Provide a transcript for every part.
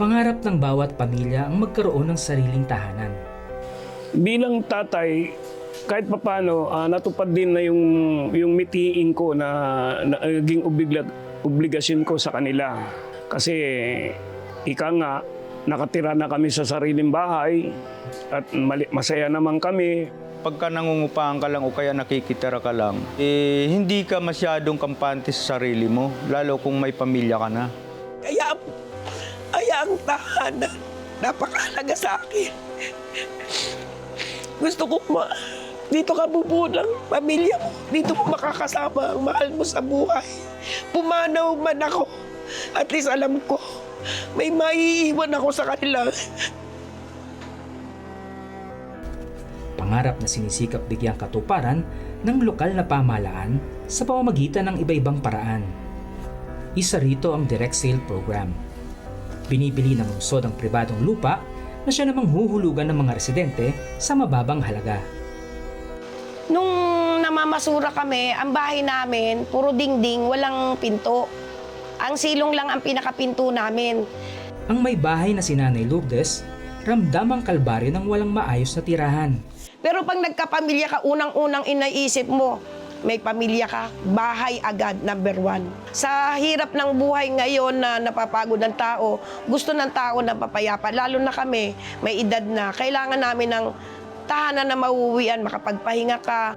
Pangarap ng bawat pamilya ang magkaroon ng sariling tahanan. bilang tatay, kahit papano, ah, natupad din na yung, yung mitiing ko na, na naging obligla, obligasyon ko sa kanila. Kasi ika nga, nakatira na kami sa sariling bahay at mali, masaya naman kami. Pagka nangungupahan ka lang o kaya nakikitira ka lang, eh, hindi ka masyadong kampante sa sarili mo, lalo kung may pamilya ka na. Tahanan, napakahalaga sa akin. Gusto ko ma, dito ka bubuo pamilya mo. Dito mo makakasama ang mahal mo sa buhay. Pumanaw man ako, at least alam ko, may maiiwan ako sa kanila. Pangarap na sinisikap bigyang katuparan ng lokal na pamahalaan sa pamamagitan ng iba-ibang paraan. Isa rito ang direct sale program. Binibili ng lungsod ang pribadong lupa na siya namang huhulugan ng mga residente sa mababang halaga. Nung namamasura kami, ang bahay namin, puro dingding, walang pinto. Ang silong lang ang pinakapinto namin. Ang may bahay na si Nanay Lourdes, ramdam ang kalbaryo ng walang maayos na tirahan. Pero pag nagkapamilya ka, unang-unang inaisip mo, may pamilya ka, bahay agad, number one. Sa hirap ng buhay ngayon na napapagod ng tao, gusto ng tao na papayapa, lalo na kami, may edad na, kailangan namin ng tahanan na mauuwian, makapagpahinga ka,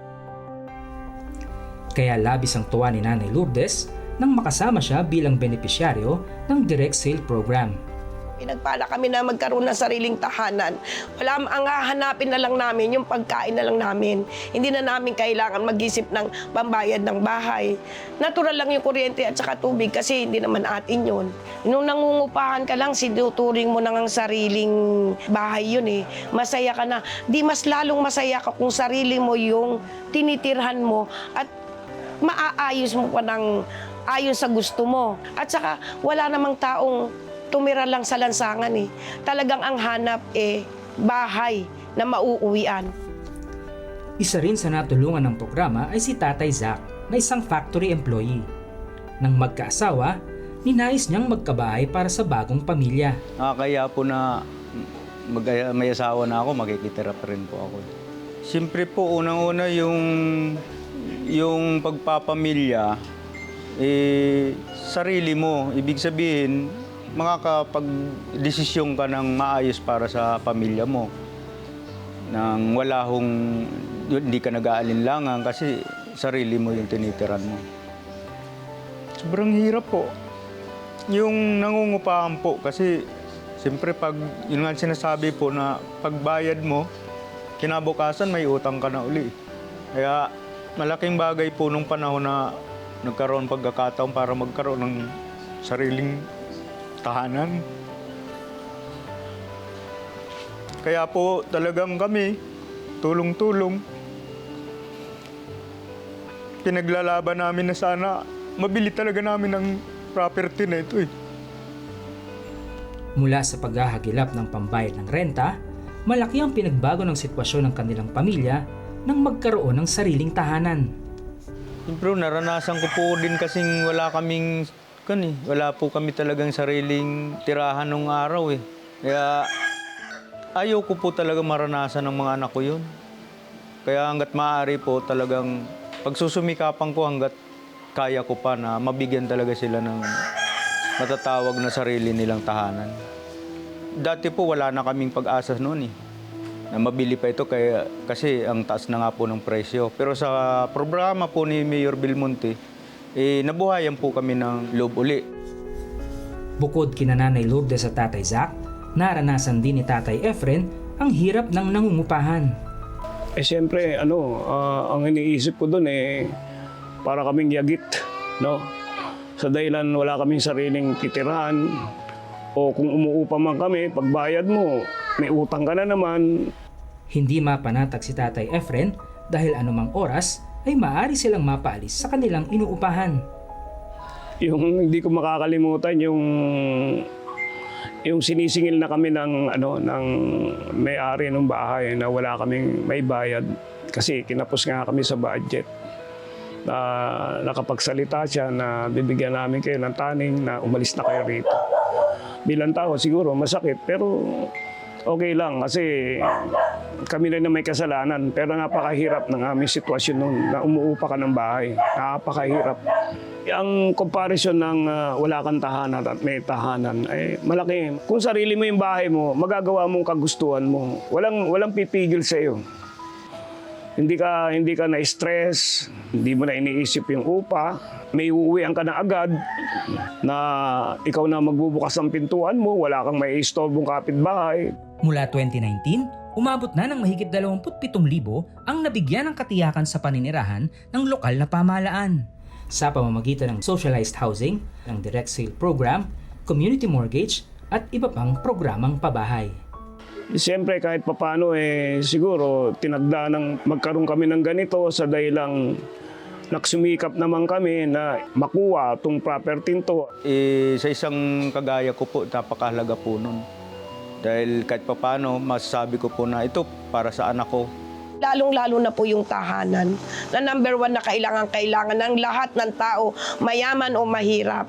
Kaya labis ang tuwa ni Nanay Lourdes nang makasama siya bilang benepisyaryo ng direct sale program. Pinagpala kami na magkaroon ng sariling tahanan. Wala ang hahanapin na lang namin, yung pagkain na lang namin. Hindi na namin kailangan mag-isip ng pambayad ng bahay. Natural lang yung kuryente at saka tubig kasi hindi naman atin yun. Nung nangungupahan ka lang, sinuturing mo nang ang sariling bahay yun eh. Masaya ka na. Di mas lalong masaya ka kung sarili mo yung tinitirhan mo at maaayos mo pa ng ayon sa gusto mo. At saka wala namang taong tumira lang sa lansangan eh. Talagang ang hanap eh bahay na mauuwian. Isa rin sa natulungan ng programa ay si Tatay Zack na isang factory employee. Nang magkaasawa, ninais niyang magkabahay para sa bagong pamilya. Ah, kaya po na mag may asawa na ako, makikitira pa rin po ako. Siyempre po, unang-una yung, yung pagpapamilya, eh, sarili mo. Ibig sabihin, makakapag-desisyon ka ng maayos para sa pamilya mo. Nang wala hong, hindi ka nag-aalinlangan kasi sarili mo yung tinitiran mo. Sobrang hirap po. Yung nangungupahan po kasi siyempre pag yun nga sinasabi po na pagbayad mo, kinabukasan may utang ka na uli. Kaya malaking bagay po nung panahon na nagkaroon pagkakataon para magkaroon ng sariling tahanan. Kaya po talagang kami, tulong-tulong. Pinaglalaban namin na sana mabili talaga namin ng property na ito eh. Mula sa paghahagilap ng pambayad ng renta, malaki ang pinagbago ng sitwasyon ng kanilang pamilya nang magkaroon ng sariling tahanan. Bro, naranasan ko po din kasing wala kaming kan eh, wala po kami talagang sariling tirahan nung araw eh. Kaya ayaw ko po talaga maranasan ng mga anak ko yun. Kaya hanggat maaari po talagang pagsusumikapan ko hanggat kaya ko pa na mabigyan talaga sila ng matatawag na sarili nilang tahanan. Dati po wala na kaming pag-asa noon eh na mabili pa ito kaya, kasi ang taas na nga po ng presyo. Pero sa programa po ni Mayor Belmonte, eh, nabuhayan po kami ng loob uli. Bukod kina Nanay Lourdes at Tatay Zack, naranasan din ni Tatay Efren ang hirap ng nangungupahan. Eh siyempre, ano, ah, ang iniisip ko doon eh, para kaming yagit, no? Sa dahilan wala kaming sariling titirahan, o kung umuupa man kami, pagbayad mo, may utang ka na naman, Hindi mapanatag si Tatay Efren dahil anumang oras ay maaari silang mapaalis sa kanilang inuupahan. yung hindi ko makakalimutan yung yung sinisingil na kami ng ano ng may-ari ng bahay na wala kaming may bayad kasi kinapos nga kami sa budget na nakapagsalita siya na bibigyan namin kayo ng taning na umalis na kayo rito. bilang tao siguro masakit pero okay lang kasi kami rin na may kasalanan pero napakahirap ng aming sitwasyon noon na umuupa ka ng bahay. Napakahirap. Ang comparison ng ah, wala kang tahanan at may tahanan ay malaki. Kung sarili mo yung bahay mo, magagawa mong kagustuhan mo. Walang walang pipigil sa iyo. Hindi ka hindi ka na-stress, hindi mo na iniisip yung upa, may uuwian ka na agad na ikaw na magbubukas ng pintuan mo, wala kang may istorbong kapitbahay. Mula 2019, umabot na ng mahigit 27,000 ang nabigyan ng katiyakan sa paninirahan ng lokal na pamahalaan. Sa pamamagitan ng socialized housing, ng direct sale program, community mortgage, at iba pang programang pabahay. Siyempre kahit papano eh siguro tinagda ng magkaroon kami ng ganito sa dahilang nagsumikap naman kami na makuha itong property to. Eh, sa isang kagaya ko po, napakahalaga po nun. Dahil kahit papano, masasabi ko po na ito para sa anak ko. Lalong-lalo na po yung tahanan na number one na kailangan-kailangan ng lahat ng tao, mayaman o mahirap.